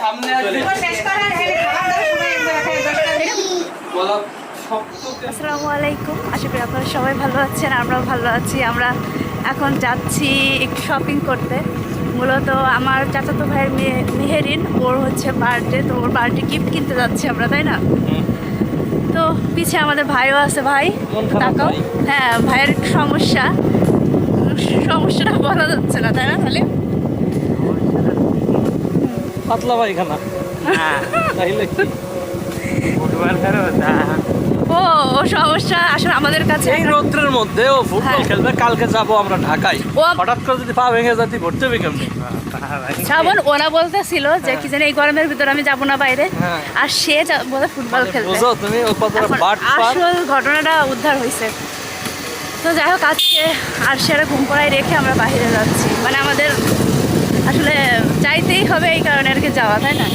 সামনে আসসালামু আলাইকুম আশা করি আপনারা সবাই ভালো আছেন আমরাও ভালো আছি। আমরা এখন যাচ্ছি একটু শপিং করতে। মূলত আমার চাচাতো ভাইয়ের মেয়ে মেহেরিন ওর হচ্ছে বার্থডে তো ওর বার্থডে গিফট কিনতে যাচ্ছি আমরা তাই না? তো পিছে আমাদের ভাইও আছে ভাই। তাকাও? হ্যাঁ ভাইয়ের সমস্যা। সমস্যাটা বলা যাচ্ছে না তাই না তাহলে? পাতলা পায়খানা। তাইলে কি? ও ও সমস্যা আসলে আমাদের কাছে এই রৌদ্রের মধ্যে ও ফুটবল হ্যাঁ। খেলবে কালকে যাব আমরা ঢাকায়। হঠাৎ করে যদি পা ভেঙে যাতি ভর্তি হবে কেমনি? শ্রাবণ ওরা বলতেছিল যে কি জানি এই গরমের ভিতরে আমি যাব না বাইরে। হ্যাঁ। আর সে বলে ফুটবল খেলবে। বুঝো তুমি ও বাট আসল ঘটনাটা উদ্ধার হয়েছে তো যাই হোক আজকে আর সেরা ঘুম পড়ায় রেখে আমরা বাইরে যাচ্ছি। মানে আমাদের আসলে যাইতেই হবে এই কারণে আর কি যাওয়া তাই না?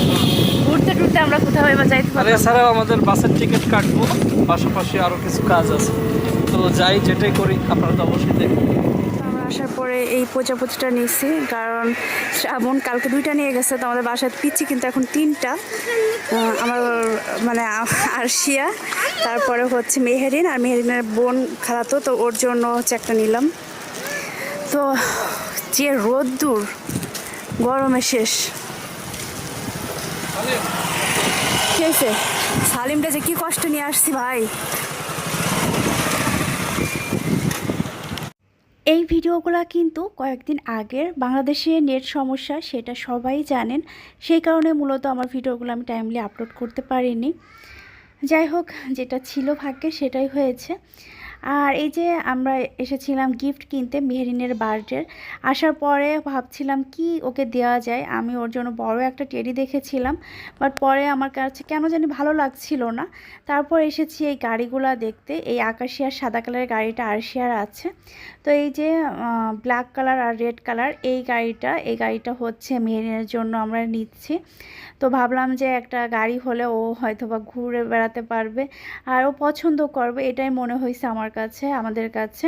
ঘুরতে টুরতে আমরা কোথাও এবার যাইতে আর পারব এছাড়াও আমাদের বাসের টিকিট কাটবো পাশাপাশি আরও কিছু কাজ আছে। তো যাই যেটাই করি আপনারা তো অবশ্যই আমরা আসার পরে এই প্রজাপতিটা নিয়েছি কারণ শ্রাবণ কালকে দুইটা নিয়ে গেছে তো আমাদের বাসায় পিচ্ছি কিন্তু এখন তিনটা। আমার মানে আরশিয়া তারপরে হচ্ছে মেহেরিন আর মেহেরিনের বোন খালাতো তো ওর জন্য হচ্ছে একটা নিলাম। তো যে রোদ্দুর গরমে শেষ। কি হয়েছে? সালিমটা যে কি কষ্ট নিয়ে আসছি ভাই? এই ভিডিওগুলো কিন্তু কয়েকদিন আগের বাংলাদেশে নেট সমস্যা, সেটা সবাই জানেন। সেই কারণে মূলত আমার ভিডিওগুলো আমি টাইমলি আপলোড করতে পারিনি। যাই হোক, যেটা ছিল ভাগ্যে সেটাই হয়েছে। আর এই যে আমরা এসেছিলাম গিফট কিনতে মেহরিনের বার্থডের, আসার পরে ভাবছিলাম কি ওকে দেওয়া যায়। আমি ওর জন্য বড় একটা টেডি দেখেছিলাম বাট পরে আমার কাছে কেন জানি ভালো লাগছিল না। তারপর এসেছি এই গাড়িগুলো দেখতে, এই আকাশিয়ার সাদা কালারের গাড়িটা আরশিয়ার আছে। তো এই যে ব্ল্যাক কালার আর রেড কালার এই গাড়িটা এই গাড়িটা হচ্ছে মেরিনের জন্য আমরা নিচ্ছি। তো ভাবলাম যে একটা গাড়ি হলে ও হয়তো বা ঘুরে বেড়াতে পারবে, আর ও পছন্দ করবে, এটাই মনে হয়েছে আমার কাছে, আমাদের কাছে।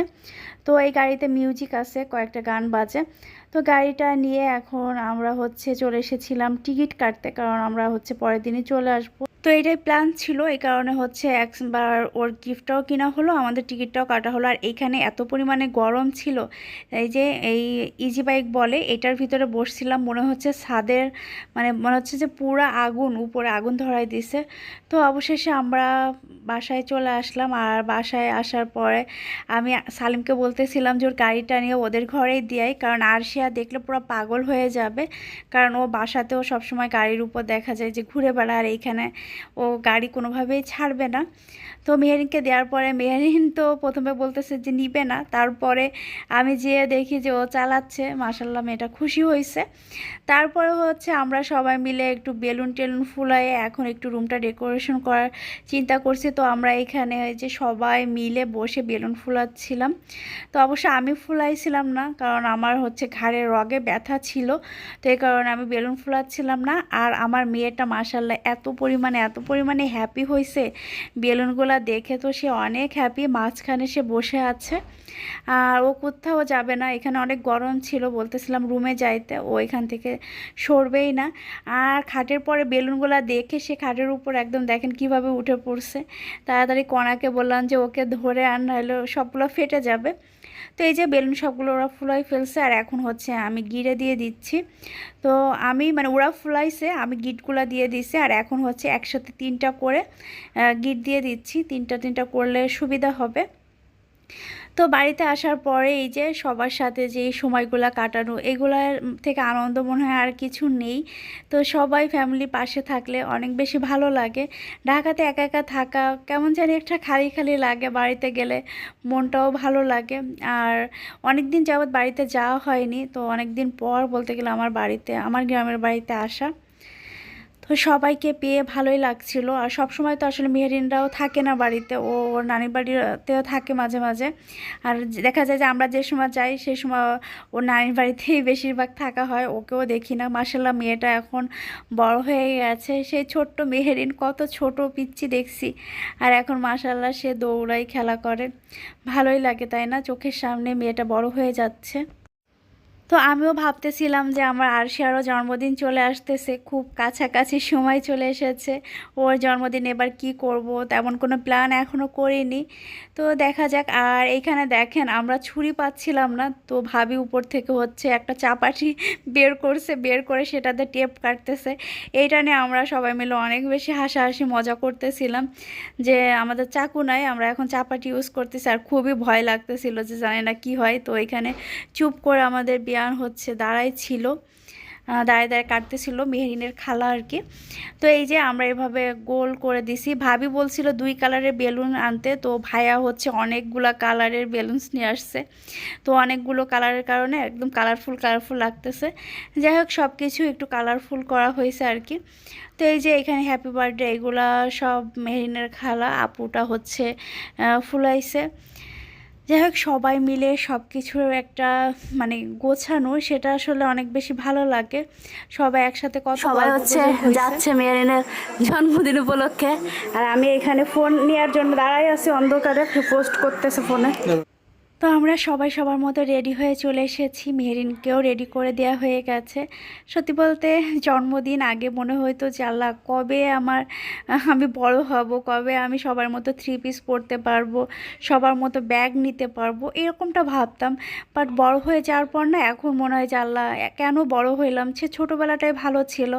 তো এই গাড়িতে মিউজিক আছে, কয়েকটা গান বাজে। তো গাড়িটা নিয়ে এখন আমরা হচ্ছে চলে এসেছিলাম টিকিট কাটতে, কারণ আমরা হচ্ছে পরের দিনে চলে আসব। তো এটাই প্ল্যান ছিল। এই কারণে হচ্ছে একবার ওর গিফটটাও কিনা হলো, আমাদের টিকিটটাও কাটা হলো। আর এইখানে এত পরিমাণে গরম ছিল, এই যে এই ইজি বাইক বলে, এটার ভিতরে বসছিলাম, মনে হচ্ছে ছাদের মানে মনে হচ্ছে যে পুরো আগুন, উপরে আগুন ধরাই দিছে। তো অবশেষে আমরা বাসায় চলে আসলাম, আর বাসায় আসার পরে আমি সালিমকে বলতেছিলাম যে ওর গাড়িটা নিয়ে ওদের ঘরেই দিয়াই, কারণ আরশিয়া দেখলে পুরো পাগল হয়ে যাবে। কারণ ও বাসাতেও সবসময় গাড়ির উপর দেখা যায় যে ঘুরে বেড়া আর এইখানে ও গাড়ি কোনোভাবেই ছাড়বে না। তো মেহরিনকে দেওয়ার পরে মেহরিন তো প্রথমে বলতেছে যে নিবে না। তারপরে আমি যেয়ে দেখি যে ও চালাচ্ছে। মাসাল্লাহ মেয়েটা খুশি হয়েছে তারপরে হচ্ছে আমরা সবাই মিলে একটু বেলুন টেলুন ফুলাইয়ে এখন একটু রুমটা ডেকোরেশন করার চিন্তা করছি। তো আমরা এখানে যে সবাই মিলে বসে বেলুন ফুলাচ্ছিলাম। তো অবশ্য আমি ফুলাইছিলাম না, কারণ আমার হচ্ছে ঘাড়ের রগে ব্যথা ছিল। তো এই কারণে আমি বেলুন ফুলাচ্ছিলাম না। আর আমার মেয়েটা মাসাল্লাহ এত পরিমাণে এত পরিমাণে হ্যাপি হয়েছে বেলুনগুলো দেখে তো সে অনেক হ্যাপি মাঝখানে সে বসে আছে। আর ও কোথাও যাবে না, এখানে অনেক গরম ছিল, বলতেছিলাম রুমে যাইতে, ও এখান থেকে সরবেই না। আর খাটের পরে বেলুনগুলো দেখে সে খাটের উপর একদম দেখেন কীভাবে উঠে পড়ছে। তাড়াতাড়ি কণাকে বললাম যে, ওকে ধরে আন, নাহলে সবগুলো ফেটে যাবে। তো এই যে বেলুন সবগুলো ওরা ফুলাই ফেলছে, আর এখন হচ্ছে আমি গিরে দিয়ে দিচ্ছি। তো আমি মানে ওরা ফুলাইছে, আমি গিটগুলো দিয়ে দিছি, আর এখন হচ্ছে একসাথে তিনটা করে গিট দিয়ে দিচ্ছি। তিনটা তিনটা করলে সুবিধা হবে। তো বাড়িতে আসার পরে এই যে সবার সাথে যে সময়গুলো কাটানো এগুলার থেকে আনন্দ মনে হয় আর কিছু নেই। তো সবাই ফ্যামিলি পাশে থাকলে অনেক বেশি ভালো লাগে। ঢাকাতে একা একা থাকা কেমন জানি একটা খালি খালি লাগে বাড়িতে গেলে, মনটাও ভালো লাগে। আর অনেক দিন যাবৎ বাড়িতে যাওয়া হয়নি, তো অনেক দিন পর বলতে গেলে আমার বাড়িতে, আমার গ্রামের বাড়িতে আসা। সবাইকে পেয়ে ভালোই লাগছিল। আর সব সময় তো আসলে মেহরিনরাও থাকে না বাড়িতে, ও ওর নানির বাড়িতেও থাকে মাঝে মাঝে। আর দেখা যায় যে আমরা যে সময় যাই সেই সময় ওর নানির বাড়িতেই বেশিরভাগ থাকা হয়, ওকেও দেখি না। মাসাল্লাহ মেয়েটা এখন বড় হয়ে গেছে। সেই ছোট্ট মেহেরিন, কত ছোট পিচ্ছি দেখছি। আর এখন মাসাল্লাহ সে দৌড়াই খেলা করে। ভালোই লাগে, তাই না? চোখের সামনে মেয়েটা বড় হয়ে যাচ্ছে। তো আমিও ভাবতেছিলাম যে আমার আরশিয়ারও জন্মদিন চলে আসতেছে, খুব কাছাকাছি সময় চলে এসেছে, ওর জন্মদিন এবার কি করব তেমন কোনো প্ল্যান এখনও করিনি। তো দেখা যাক, আর এইখানে দেখেন আমরা ছুরি পাচ্ছিলাম না, তো ভাবি উপর থেকে হচ্ছে একটা চাপাটি বের করছে, বের করে সেটাতে টেপ কাটতেছে। এইটা নিয়ে আমরা সবাই মিলে অনেক বেশি হাসাহাসি, মজা করতেছিলাম যে আমাদের চাকু নাই, আমরা এখন চাপাটি ইউজ করতেছি, আর খুবই ভয় লাগতেছিল যে জানি না কি হয়। তো এখানে চুপ করে আমাদের বিয়ান হচ্ছে দাঁড়াই ছিল দাঁড়ায় দাঁড়ায় কাটতেছিল মেহরিনের খালা আর কি তো এই যে আমরা এভাবে গোল করে দিছি। ভাবি বলছিল দুই কালারের বেলুন আনতে, তো ভাইয়া হচ্ছে অনেকগুলা কালারের বেলুনস নিয়ে আসছে। তো অনেকগুলো কালারের কারণে একদম কালারফুল কালারফুল লাগতেছে। যাই হোক সব কিছু একটু কালারফুল করা হয়েছে আর কি তো এই যে এখানে হ্যাপি বার্থডে এগুলা সব মেহরিনের খালা, আপুটা হচ্ছে ফুলাইছে। যাই হোক সবাই মিলে সব কিছুর একটা মানে গোছানো সেটা আসলে অনেক বেশি ভালো লাগে। সবাই একসাথে কত সবাই হচ্ছে যাচ্ছে মেয়ারিনের জন্মদিন উপলক্ষে। আর আমি এখানে ফোন নেওয়ার জন্য দাঁড়াই আছি অন্ধকারে পোস্ট করতেছে ফোনে। তো আমরা সবাই সবার মতো রেডি হয়ে চলে এসেছি। মেহরিনকেও রেডি করে দেওয়া হয়ে গেছে। সত্যি বলতে জন্মদিন আগে মনে যে, আল্লাহ, কবে আমার, আমি বড় হব, কবে আমি সবার মতো থ্রি পিস পরতে পারব, সবার মতো ব্যাগ নিতে পারব? এরকমটা ভাবতাম। বাট বড় হয়ে যাওয়ার পর না, এখন মনে হয় আল্লাহ, কেন বড় হইলাম? সে ছোটোবেলাটাই ভালো ছিল।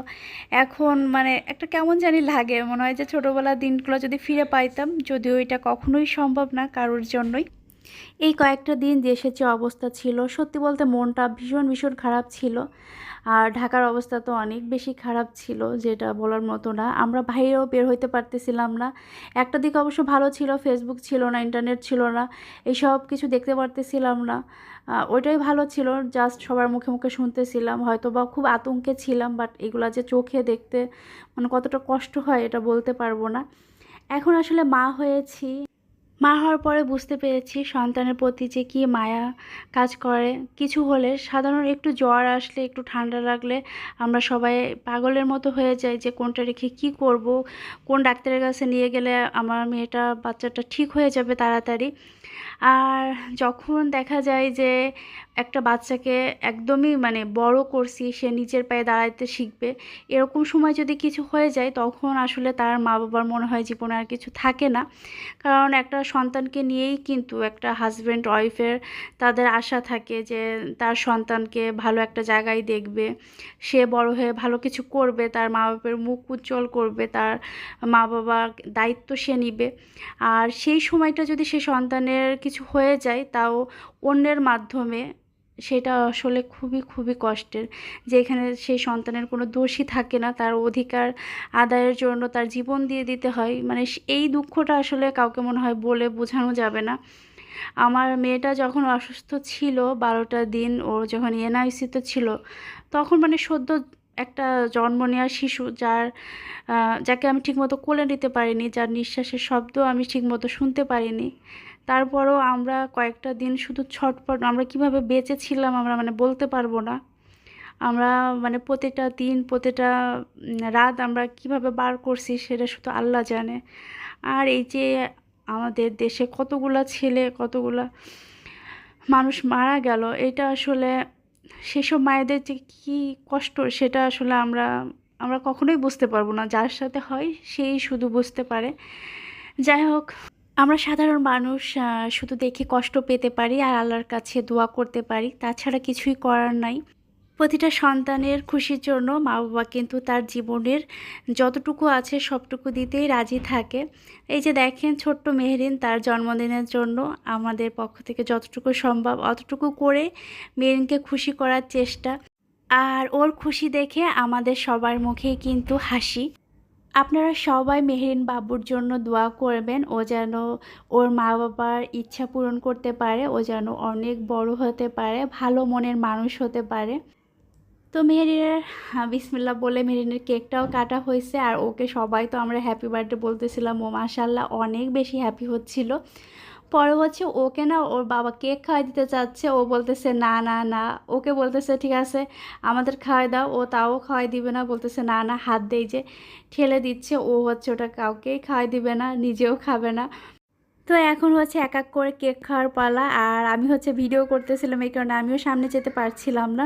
এখন মানে একটা কেমন জানি লাগে। মনে হয় যে, ছোটোবেলার দিনগুলো যদি ফিরে পাইতাম, যদিও এটা কখনোই সম্ভব না কারোর জন্যই। এই কয়েকটা দিন দেশের যে অবস্থা ছিল, সত্যি বলতে মনটা ভীষণ ভীষণ খারাপ ছিল। আর ঢাকার অবস্থা তো অনেক বেশি খারাপ ছিল, যেটা বলার মতো না। আমরা বাইরেও বের হইতে পারতেছিলাম না। একটা দিক অবশ্য ভালো ছিল ফেসবুক ছিল না ইন্টারনেট ছিল না, এইসব কিছু দেখতে পারতেছিলাম না। ওইটাই ভালো ছিল জাস্ট সবার মুখে মুখে শুনতেছিলাম হয়তো বা খুব আতঙ্কে ছিলাম বাট এগুলা যে চোখে দেখতে মানে কতটা কষ্ট হয়, এটা বলতে পারব না। এখন আসলে মা হয়েছি। মা হওয়ার পরে বুঝতে পেরেছি সন্তানের প্রতি যে কী মায়া কাজ করে। কিছু হলে সাধারণ একটু জ্বর আসলে, একটু ঠান্ডা লাগলে আমরা সবাই পাগলের মতো হয়ে যাই যে কোনটা রেখে কি করব, কোন ডাক্তারের কাছে নিয়ে গেলে আমার মেয়েটা, বাচ্চাটা ঠিক হয়ে যাবে তাড়াতাড়ি। আর যখন দেখা যায় যে একটা বাচ্চাকে একদমই মানে বড় করছি, সে নিজের পায়ে দাঁড়াতে শিখবে, এরকম সময় যদি কিছু হয়ে যায়, তখন আসলে তার মা বাবার মনে হয় জীবনে আর কিছু থাকে না। কারণ একটা সন্তানকে নিয়েই কিন্তু একটা হাজব্যান্ড ওয়াইফের তাদের আশা থাকে যে তার সন্তানকে ভালো একটা জায়গায় দেখবে, সে বড় হয়ে ভালো কিছু করবে, তার মা বাবার মুখ উজ্জ্বল করবে, তার মা বাবার দায়িত্ব সে নিবে। আর সেই সময়টা যদি সে সন্তানের কিছু হয়ে যায়, তাও অন্যের মাধ্যমে, সেটা আসলে খুবই খুবই কষ্টের। যে এখানে সেই সন্তানের কোনো দোষই থাকে না, তার অধিকার আদায়ের জন্য তার জীবন দিয়ে দিতে হয়। মানে এই দুঃখটা আসলে কাউকে মনে হয় বলে বোঝানো যাবে না। আমার মেয়েটা যখন অসুস্থ ছিল, বারোটা দিন ও যখন এনআইসিতে ছিল, তখন মানে সদ্য একটা জন্ম নেওয়া শিশু, যার যাকে আমি ঠিকমতো কোলে নিতে পারিনি, যার নিঃশ্বাসের শব্দ আমি ঠিকমতো শুনতে পারিনি। তারপরও আমরা কয়েকটা দিন শুধু ছটপট, আমরা কীভাবে বেঁচে ছিলাম আমরা মানে বলতে পারব না। আমরা মানে প্রতিটা দিন, প্রতিটা রাত আমরা কীভাবে বার করছি সেটা শুধু আল্লাহ জানে। আর এই যে আমাদের দেশে কতগুলা ছেলে, কতগুলা মানুষ মারা গেল, এটা আসলে সেসব মায়েদের যে কী কষ্ট, সেটা আসলে আমরা আমরা কখনোই বুঝতে পারব না। যার সাথে হয়, সেই শুধু বুঝতে পারে। যাই হোক আমরা সাধারণ মানুষ শুধু দেখে কষ্ট পেতে পারি আর আল্লাহর কাছে দোয়া করতে পারি। তাছাড়া কিছুই করার নাই। প্রতিটা সন্তানের খুশির জন্য মা বাবা কিন্তু তার জীবনের যতটুকু আছে সবটুকু দিতেই রাজি থাকে। এই যে দেখেন, ছোট্ট মেহরিন তার জন্মদিনের জন্য আমাদের পক্ষ থেকে যতটুকু সম্ভব অতটুকু করে মেহরিনকে খুশি করার চেষ্টা। আর ওর খুশি দেখে আমাদের সবার মুখেই কিন্তু হাসি। আপনারা সবাই মেহরিন বাবুর জন্য দোয়া করবেন। ও যেন ওর মা বাবার ইচ্ছা পূরণ করতে পারে। ও যেন অনেক বড় হতে পারে ভালো মনের মানুষ হতে পারে। তো মেহরিনের হ্যাঁ, বিসমিল্লা বলে মেহরিনের কেকটাও কাটা হয়েছে। আর ওকে সবাই তো আমরা হ্যাপি বার্থডে বলতেছিলাম। ও মাসাল্লাহ অনেক বেশি হ্যাপি হচ্ছিল। পরে হচ্ছে ওকে না, ওর বাবা কেক খাওয়াই দিতে চাচ্ছে। ও বলতেছে, না না না। ওকে বলতেছে, ঠিক আছে, আমাদের খাওয়াই দাও, ও তাও খাওয়াই দিবে না। বলতেছে, না না, হাত দেই যে ঠেলে দিচ্ছে, ও হচ্ছে ওটা কাউকেই খাওয়াই দিবে না, নিজেও খাবে না। তো এখন হচ্ছে এক এক করে কেক খাওয়ার পালা, আর আমি হচ্ছে ভিডিও করতেছিলাম, এই কারণে আমিও সামনে যেতে পারছিলাম না।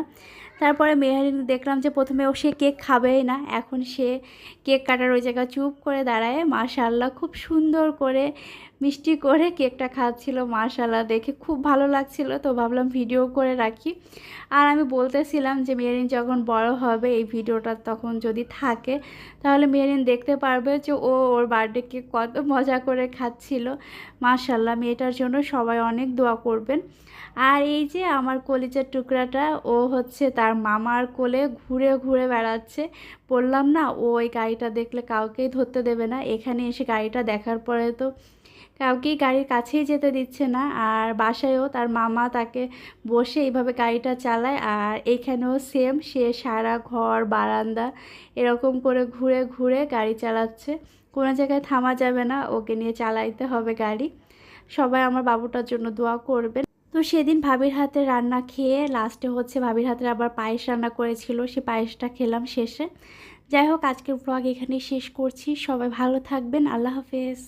তারপরে মেহারিন দেখলাম যে প্রথমে ও সে কেক খাবেই না, এখন সে কেক কাটার ওই জায়গায় চুপ করে দাঁড়ায়। মাশাল্লাহ খুব সুন্দর করে মিষ্টি করে কেকটা খাচ্ছিল মাশাল্লাহ দেখে খুব ভালো লাগছিল। তো ভাবলাম ভিডিও করে রাখি। আর আমি বলতেছিলাম যে মেরিন যখন বড় হবে, এই ভিডিওটা তখন যদি থাকে, তাহলে মেরিন দেখতে পারবে যে ও ওর বার্থডে কেক কত মজা করে খাচ্ছিল। মাশাল্লাহ মেয়েটার জন্য সবাই অনেক দোয়া করবেন। আর এই যে আমার কলিজার টুকরাটা, ও হচ্ছে তার মামার কোলে ঘুরে ঘুরে বেড়াচ্ছে। বললাম, না, ও ওই গাড়িটা দেখলে কাউকেই ধরতে দেবে না। এখানে এসে গাড়িটা দেখার পরে তো কাউকেই গাড়ির কাছেই যেতে দিচ্ছে না। আর বাসায়ও তার মামা তাকে বসে এইভাবে গাড়িটা চালায়। আর এইখানেও সেম সে সারা ঘর, বারান্দা এরকম করে ঘুরে ঘুরে গাড়ি চালাচ্ছে। কোনো জায়গায় থামা যাবে না। ওকে নিয়ে চালাইতে হবে গাড়ি। সবাই আমার বাবুটার জন্য দোয়া করবেন। তো সেদিন ভাবির হাতে রান্না খেয়ে লাস্টে হচ্ছে ভাবির হাতে আবার পায়েস রান্না করেছিল, সে পায়েসটা খেলাম শেষে। যাই হোক, আজকের ব্লগ এখানে শেষ করছি। সবাই ভালো থাকবেন। আল্লাহ হাফেজ।